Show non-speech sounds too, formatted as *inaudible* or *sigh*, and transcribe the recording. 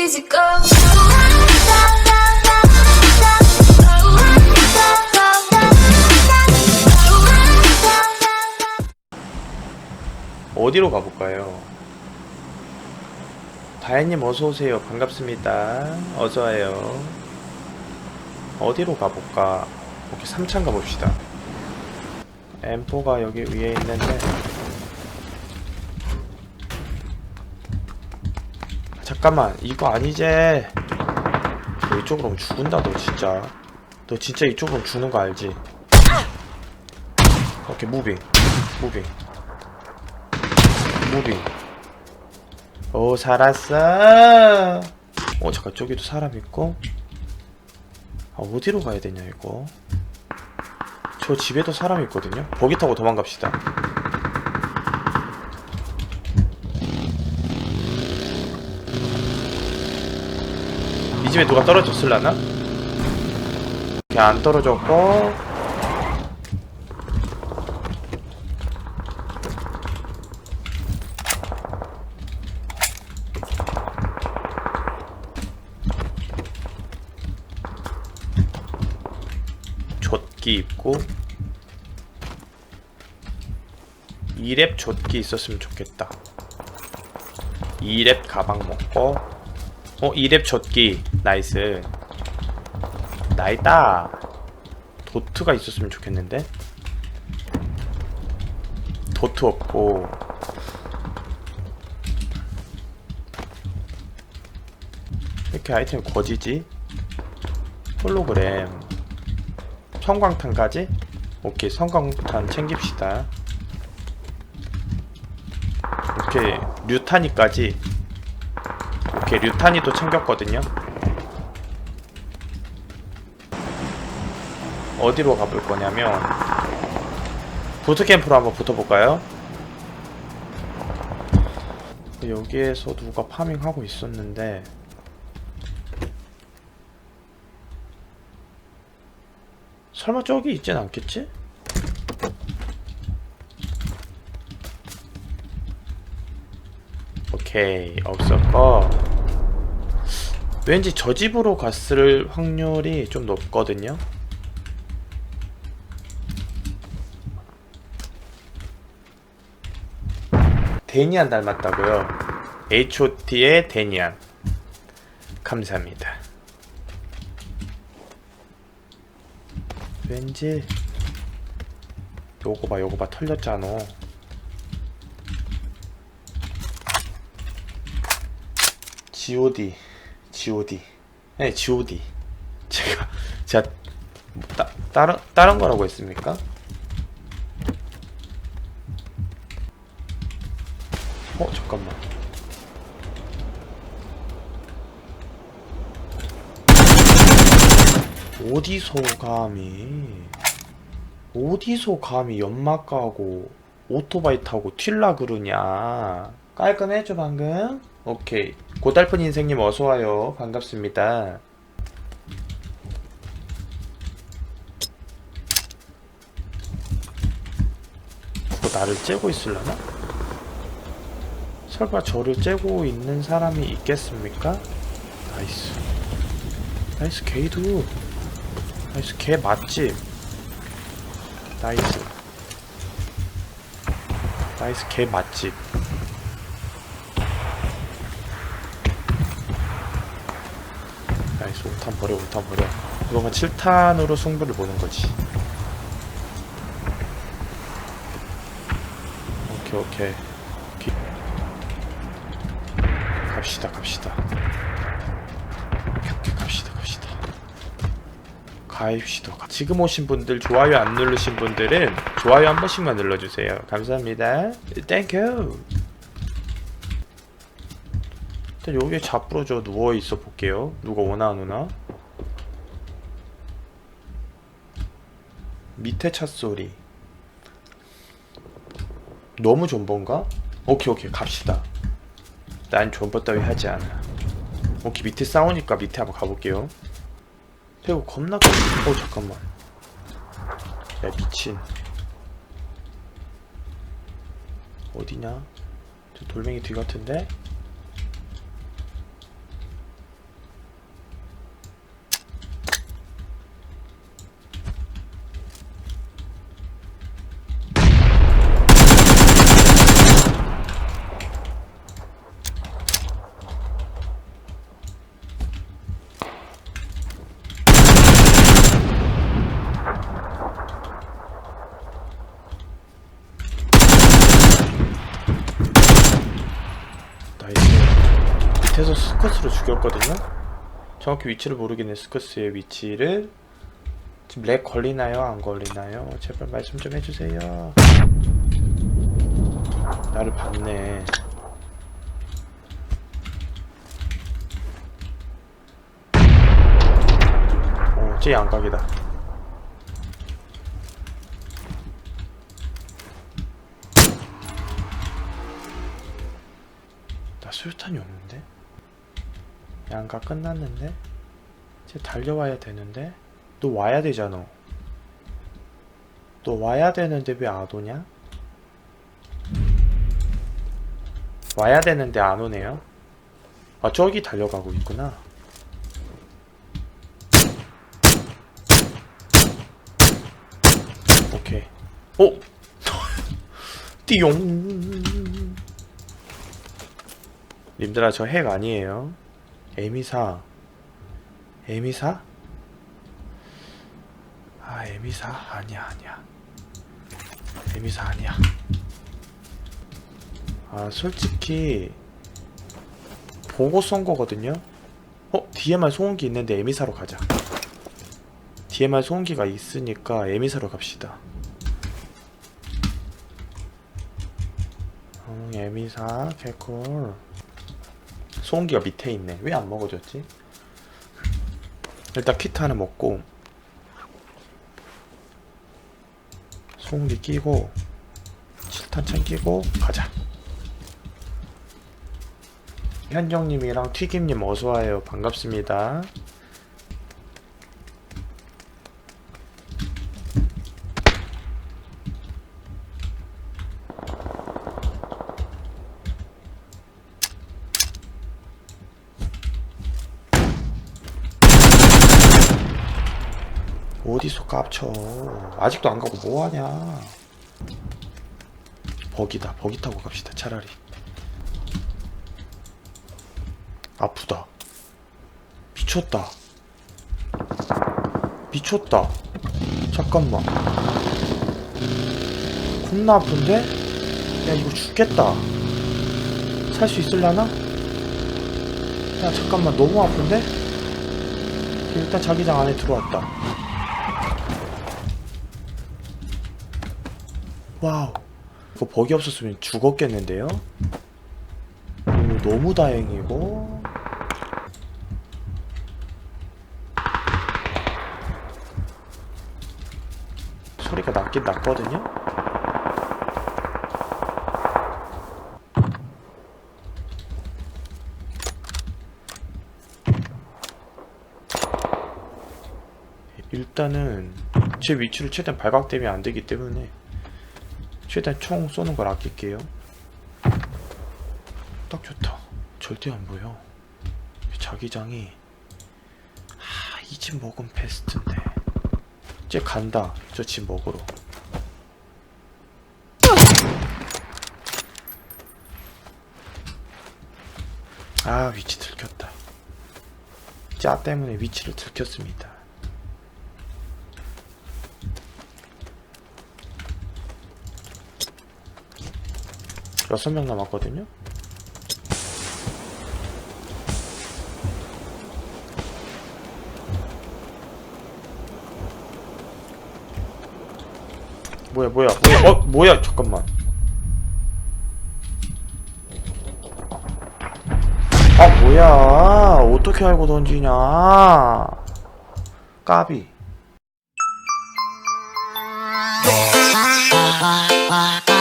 easy go. 어디로 가볼까요? 다혜님 어서오세요. 반갑습니다. 어서와요. 어디로 가볼까? 오케이, 3창 가봅시다. M4가 여기 위에 있는데. 잠깐만, 이거 아니지? 너 이쪽으로 오면 죽은다, 너 진짜. 너 진짜 이쪽으로 오면 죽는 거 알지? 오케이, 무빙. 무빙. 무빙. 오, 살았어. 어, 잠깐, 저기도 사람 있고. 아, 어디로 가야 되냐, 이거. 저 집에도 사람 있거든요? 버기 타고 도망갑시다. 이 집에 누가 떨어졌을라나? 이렇게 안 떨어졌고, 조끼 입고. 2랩 조끼 있었으면 좋겠다. 2랩 가방 먹고. 어 2랩 조끼 나이스. 나이다. 도트가 있었으면 좋겠는데? 도트 없고. 왜 이렇게 아이템 거지지? 홀로그램. 성광탄까지? 오케이 성광탄 챙깁시다. 오케이 류탄이까지. 오케이 류탄이도 챙겼거든요 어디로 가볼 거냐면 부트캠프로 한번 붙어볼까요? 여기에서 누가 파밍하고 있었는데 설마 저기 있진 않겠지? 오케이 없었고 왠지 저 집으로 갔을 확률이 좀 높거든요 데니안 닮았다고요. H.O.T의 데니안. 감사합니다. 왠지 요거 봐 요거 봐. 털렸잖아. G.O.D G.O.D 네 G.O.D 제가 제가 뭐 따, 다른 다른 거라고 했습니까? 어 잠깐만. 어디서 감히 어디서 감히 연막 가고 오토바이 타고 튈라 그러냐? 깔끔해줘 방금? 오케이. 고달픈 인생님 어서와요. 반갑습니다. 나를 째고 있을라나? 설마 저를 째고 있는 사람이 있겠습니까? 나이스. 나이스 게이드 나이스 개 맛집. 나이스. 나이스 개 맛집. 나이스 5탄 버려 5탄 버려. 이거만 7탄으로 승부를 보는 거지. 오케이 오케이 기- 갑시다 갑시다. 오케이, 갑시다 갑시다. 가입시다 지금 오신 분들 좋아요 안 누르신 분들은 좋아요 한 번씩만 눌러주세요. 감사합니다. 땡큐 일단 여기에 잡부러져 누워있어 볼게요. 누가 오나 안 오나? 밑에 찻소리. 너무 존버인가? 오케이 오케이. 갑시다 난 존버 따위 하지 않아. 오케이 밑에 싸우니까 밑에 한번 가볼게요. 배우 겁나 크... 어 잠깐만. 야 미친. 어디냐? 저 돌멩이 뒤 같은데? 밑에서 스커스로 죽였거든요. 정확히 위치를 모르겠네. 스커스의 위치를 지금 렉 걸리나요? 안 걸리나요? 제발 말씀 좀 해주세요. 나를 봤네. 어, 쟤 양각이다. 탄이 없는데? 양각 끝났는데? 쟤 달려와야 되는데? 너 와야 되잖아. 너 와야 되는데 왜 안 오냐? 와야 되는데 안 오네요. 아, 저기 달려가고 있구나. 오케이. 오! *laughs* 띠용! 님들아, 저 핵 아니에요. 에미사. 에미사? 아, 에미사? 아니야, 아니야. 에미사 아니야. 아, 솔직히, 보고 쏜 거거든요? 어? DMR 소음기 있는데 에미사로 가자. DMR 소음기가 있으니까 에미사로 갑시다. 음, 에미사, 개꿀. 소음기가 밑에 있네. 왜 안 먹어졌지? 일단 키트 하나 먹고, 소음기 끼고, 칠탄 챙기고, 가자. 현정님이랑 튀김님 어서와요. 반갑습니다. 어디서 깝쳐. 아직도 안 가고 뭐하냐. 버기다. 버기 타고 갑시다. 차라리. 아프다. 미쳤다. 미쳤다. 잠깐만. 겁나 아픈데? 야, 이거 죽겠다. 살 수 있을라나? 야, 잠깐만. 너무 아픈데? 일단 자기장 안에 들어왔다. 와우. 이거 버기 없었으면 죽었겠는데요? 오, 너무 다행이고. 소리가 났긴 났거든요? 일단은 제 위치를 최대한 발각되면 안 되기 때문에 최대한 총 쏘는 걸 아낄게요. 딱 좋다. 절대 안 보여. 자기장이 아, 이 집 먹으면 베스트인데. 쟤 간다. 저 집 먹으러. 아, 위치 들켰다. 짜 때문에 위치를 들켰습니다. 여섯 명 남았거든요? 뭐야 뭐야 뭐야 어 뭐야 잠깐만 아 뭐야 어떻게 알고 던지냐 까비. *laughs*